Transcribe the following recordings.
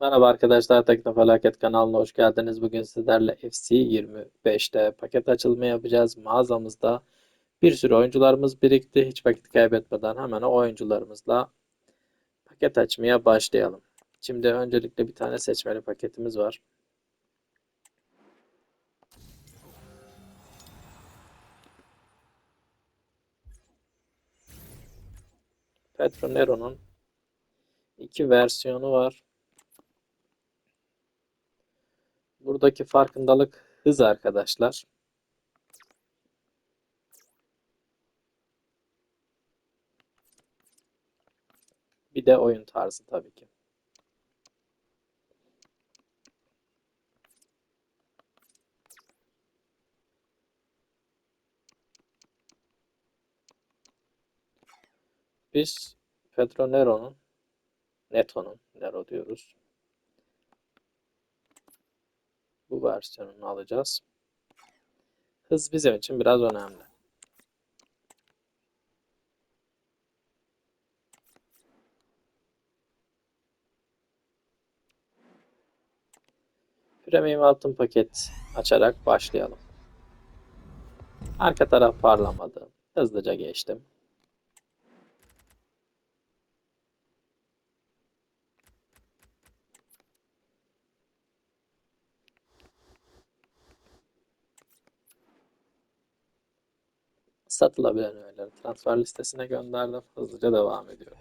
Merhaba arkadaşlar Teknofelaket kanalına hoş geldiniz. Bugün sizlerle FC 25'te paket açılımı yapacağız. Mağazamızda bir sürü oyuncularımız birikti. Hiç vakit kaybetmeden hemen o oyuncularımızla paket açmaya başlayalım. Şimdi öncelikle bir tane seçmeli paketimiz var. Petronero'nun iki versiyonu var. Buradaki farkındalık hız arkadaşlar. Bir de oyun tarzı tabii ki. Biz Pedro Nero'nun Neto'nun Nero diyoruz. bu versiyonunu alacağız. Hız bizim için biraz önemli. Premium altın paket açarak başlayalım. Arka taraf parlamadı. Hızlıca geçtim. satılabilen öğeleri transfer listesine gönderdim. Hızlıca devam ediyorum.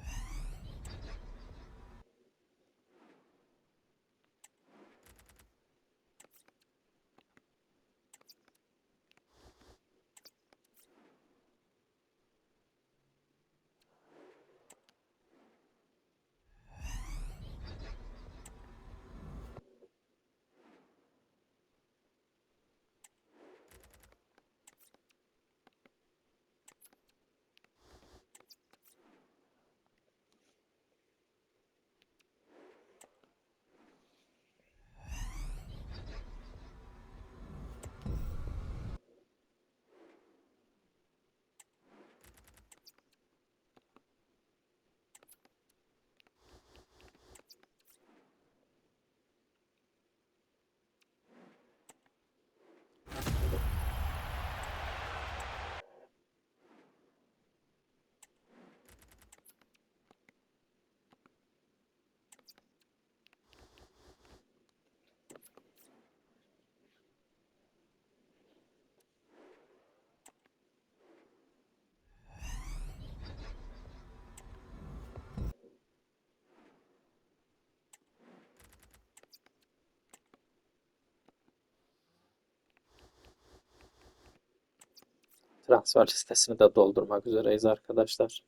transfer listesini de doldurmak üzereyiz arkadaşlar.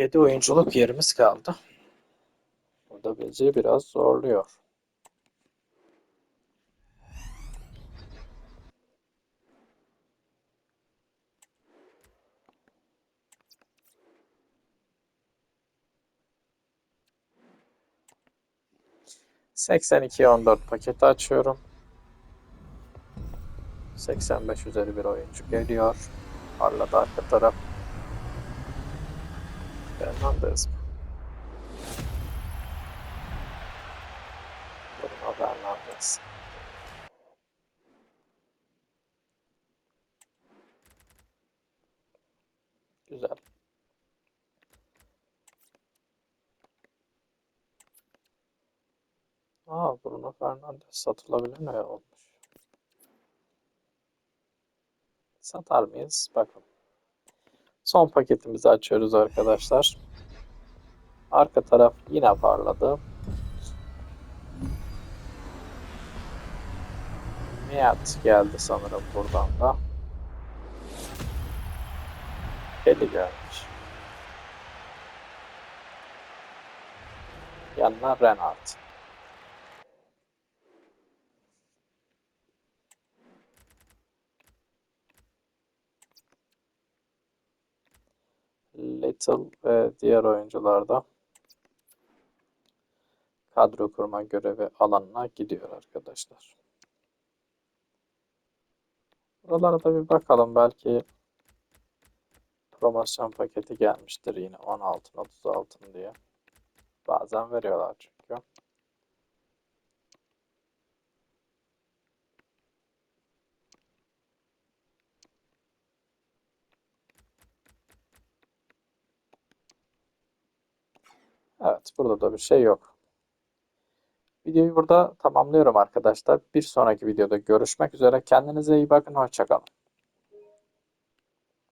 7 oyunculuk yerimiz kaldı. Burada bizi biraz zorluyor. Seksen iki on dört paketi açıyorum. 85 üzeri bir oyuncu geliyor. Arla arka taraf ayarlamam lazım. Bunu ayarlamam lazım. Güzel. Aa Bruno Fernandes satılabilen ay olmuş. Satar mıyız? Bakın. Son paketimizi açıyoruz arkadaşlar. Arka taraf yine parladı. Miat geldi sanırım buradan da. Kedi gelmiş. Yanına Renard. Little ve diğer oyuncular da kadro kurma görevi alanına gidiyor arkadaşlar. Buralara da bir bakalım belki promosyon paketi gelmiştir yine 10 altın 30 altın diye. Bazen veriyorlar çünkü. Evet, burada da bir şey yok. Videoyu burada tamamlıyorum arkadaşlar. Bir sonraki videoda görüşmek üzere. Kendinize iyi bakın. Hoşçakalın.